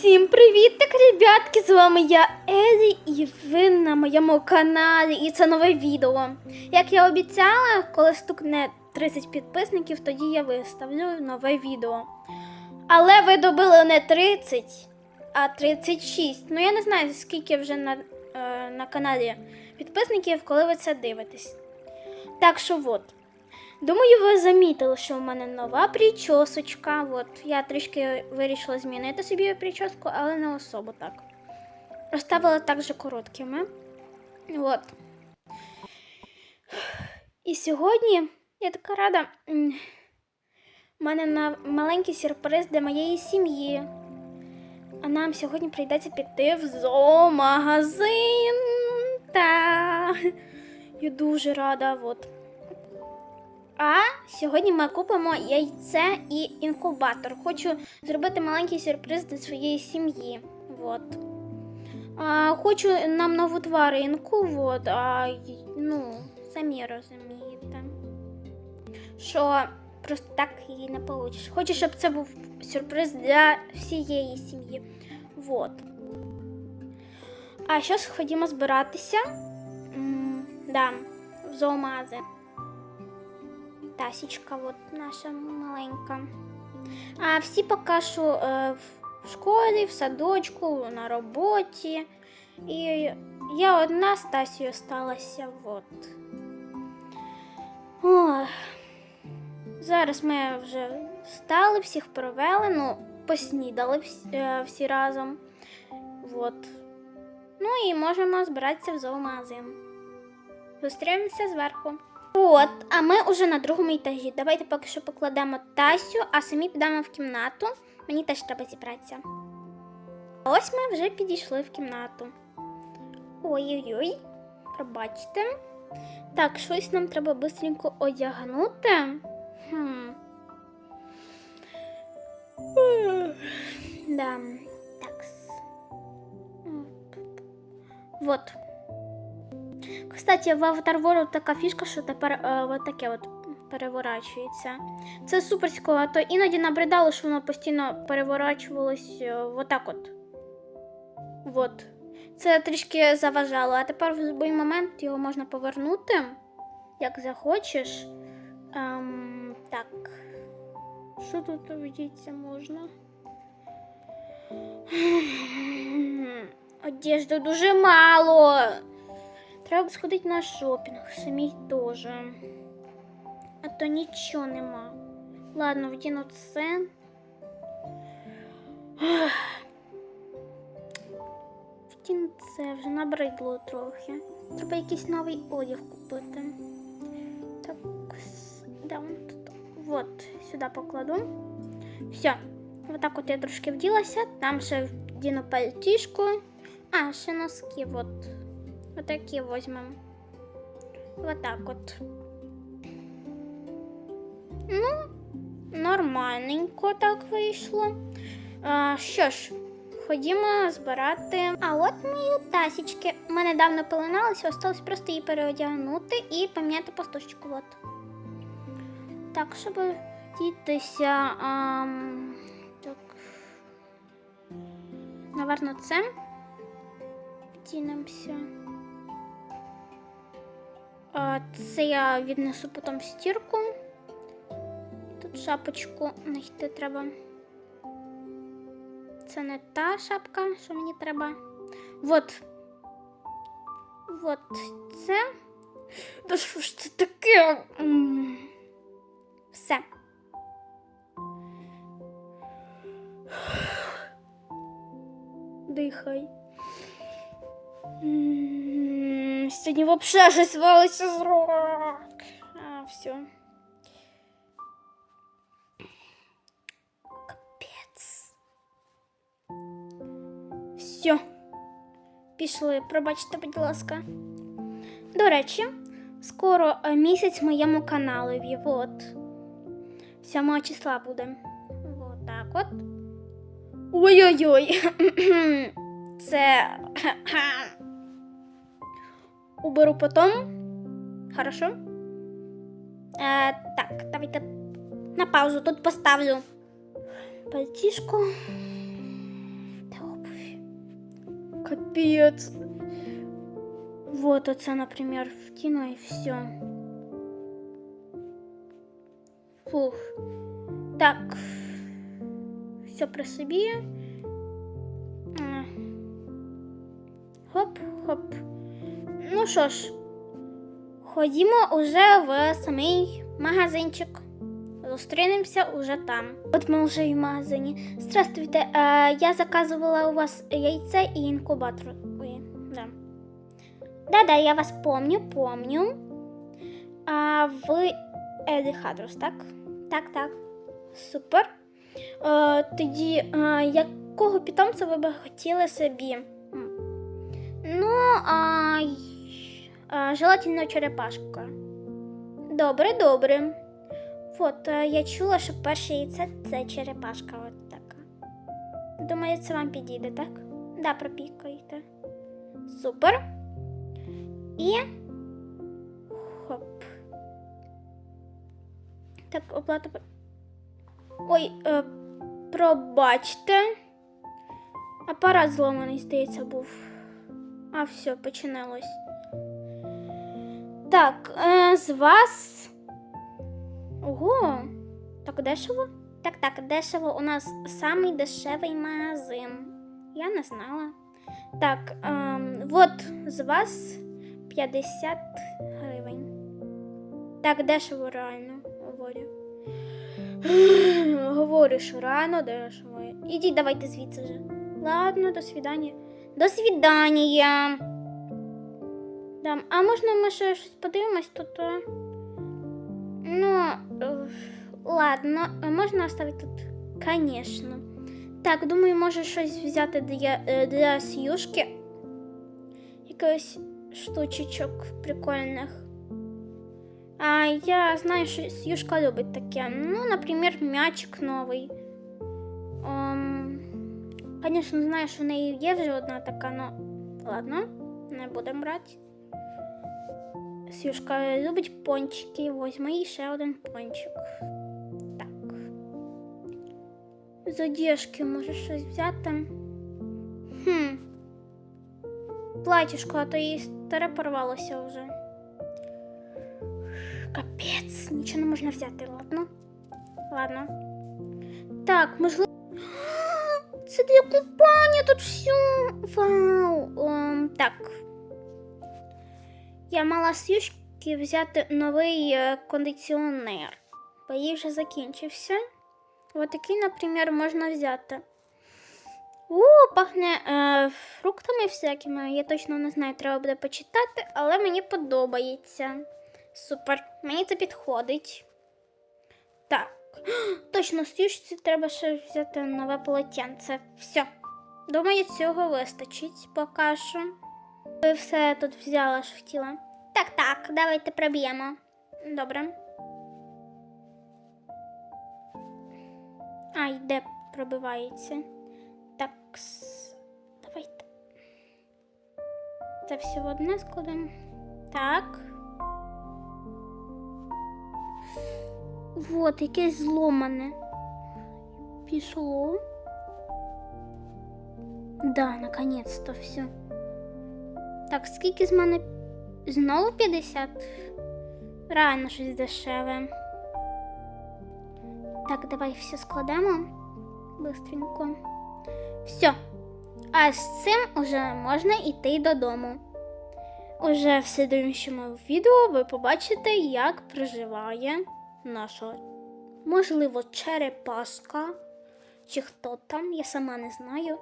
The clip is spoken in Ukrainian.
Всім привіт, так, ребятки! З вами я Елі і ви на моєму каналі. І це нове відео. Як я обіцяла, коли стукне 30 підписників, тоді я виставлю нове відео. Але ви добили не 30, а 36. Ну я не знаю, скільки вже на, е, на каналі підписників, коли ви це дивитесь. Так що от. Думаю, ви замітили, що в мене нова причосочка. От я трішки вирішила змінити собі прическу, але не особо так. Розставила також короткими. От. І сьогодні я така рада. У мене на маленький сюрприз для моєї сім'ї. А нам сьогодні прийдеться піти в зоомагазин. Та я дуже рада. От. А сьогодні ми купимо яйце і інкубатор. Хочу зробити маленький сюрприз для своєї сім'ї. Вот. А, хочу нам нову тваринку, вот, а, ну, самі розумієте. Що просто так її не получиш. Хочу, щоб це був сюрприз для всієї сім'ї. Вот. А зараз ходімо збиратися. М, да, в зоомагазин. Тасічка, от наша маленька. А всі поки що е, в школі, в садочку, на роботі. І я одна з Тасією сталася. От. Зараз ми вже встали, всіх провели, ну, поснідали всі, е, всі разом. От. Ну і можемо збиратися в зоомагазин. Зустрінемося зверху. От, а ми вже на другому етажі. Давайте поки що покладемо Тасю, а самі підемо в кімнату. Мені теж треба зібратися. Ось ми вже підійшли в кімнату. Ой-ой-ой, пробачте. Так, щось нам треба швидко одягнути. Хм. Да. Так. Вот. Кстати, в Avatar World така фішка, що тепер е, от таке от переворачується. Це суперсько, а то іноді набридало, що воно постійно переворачувалось е, отак от. Вот. Це трішки заважало, а тепер в будь-який момент його можна повернути, як захочеш. Ем, так. Що тут вдіться можна? Одежди дуже мало. Треба сходити на шопінг, самій теж. А то нічого нема. Ладно, вдіну це. Вдіну це вже набридло трохи. Треба якийсь новий одяг купити. Так, де він тут? Вот, сюди покладу. Все. Отак от я трошки вділася. Там ще вдіну пальтішку. А, ще носки, вот. Отакі візьмемо. Отак от. Ну, нормальненько так вийшло. А, що ж, ходімо збирати. А от мої тасічки. Ми недавно пеленалися, осталось просто її переодягнути і поміняти пастушечку. От. Так, щоб дітися. ам, так. Наверно, це. Втінемося. Це я віднесу потім в стірку. Тут шапочку знайти треба. Це не та шапка, що мені треба. Вот. Вот це. Та що ж це таке? Все. Дихай. Сьогодні вообще щось валиться з рук. А, все. Капець. Все. Пішли, пробачте, будь ласка. До речі, скоро місяць моєму каналові. Вот. 7 числа буде. Вот так от. Ой-ой-ой. Це. Уберу потом. Хорошо? Е, так, давайте на паузу тут поставлю пальтішку. Так. Капец. Вот оце, например, вкину и все. Фух. Так. Все про собі. А. Хоп, хоп. Ну що ж, ходімо уже в самий магазинчик. Зустрінемося уже там. От ми вже в магазині. Здравствуйте, е, я заказувала у вас яйце і інкубатор. Ой, да. Да-да, я вас помню, помню. А ви Еді Хадрус, так? Так, так. Супер. Е, тоді, е, якого питомця ви б хотіли собі? Ну, а, желательно черепашка. Добре, добре. От, я чула, що перше яйце це черепашка. От така. Думаю, це вам підійде, так? Да, пропікайте. Супер. І. Хоп. Так, оплата. Ой, е, пробачте. Апарат зламаний, здається, був. А, все, починалось. Так, е, з вас. Ого, так дешево? Так, так, дешево. У нас самий дешевий магазин. Я не знала. Так, ем, от з вас 50 гривень. Так, дешево реально, говорю. говорю, що реально дешево. Ідіть, давайте звідси вже. Ладно, до свидання. До свидання. Да. А можна ми ще щось подивимось тут? а? Ну, е, ладно, а можна оставити тут? Конечно. Так, думаю, може щось взяти для, е, для Сюшки. Якихось штучечок прикольних. А я знаю, що Сюшка любить таке. Ну, наприклад, м'ячик новий. Ем, Звісно, знаю, що в неї є вже одна така, ну ладно, не будемо брати. Сюшка любить пончики, возьми їй ще один пончик. Так. З одежки може щось взяти. Хм. Платіжко, а то їй старе порвалося вже. Капець, нічого не можна взяти, ладно? Ладно. Так, можливо. Це для купання тут все. Вау. Ем, так. Я мала з взяти новий е, кондиціонер, бо їй вже закінчився. Ось такий, наприклад, можна взяти. О, пахне е, фруктами всякими. Я точно не знаю, треба буде почитати, але мені подобається. Супер, мені це підходить. Так, точно з Юшці треба ще взяти нове полотенце. Все. Думаю, цього вистачить поки що. Ви все тут взяла, що хотіла. Так, так, давайте проб'ємо. Добре. Ай, де пробивається? Так. Давайте. Це все в одне складемо. Так. Вот, якесь зломане. Пішло. Да, наконец-то все. Так, скільки з мене знову 50? Реально щось дешеве. Так, давай все складемо быстренько. Все. А з цим уже можна йти додому. Уже в слідуючому відео ви побачите, як проживає наша, можливо, черепашка. Чи хто там, я сама не знаю.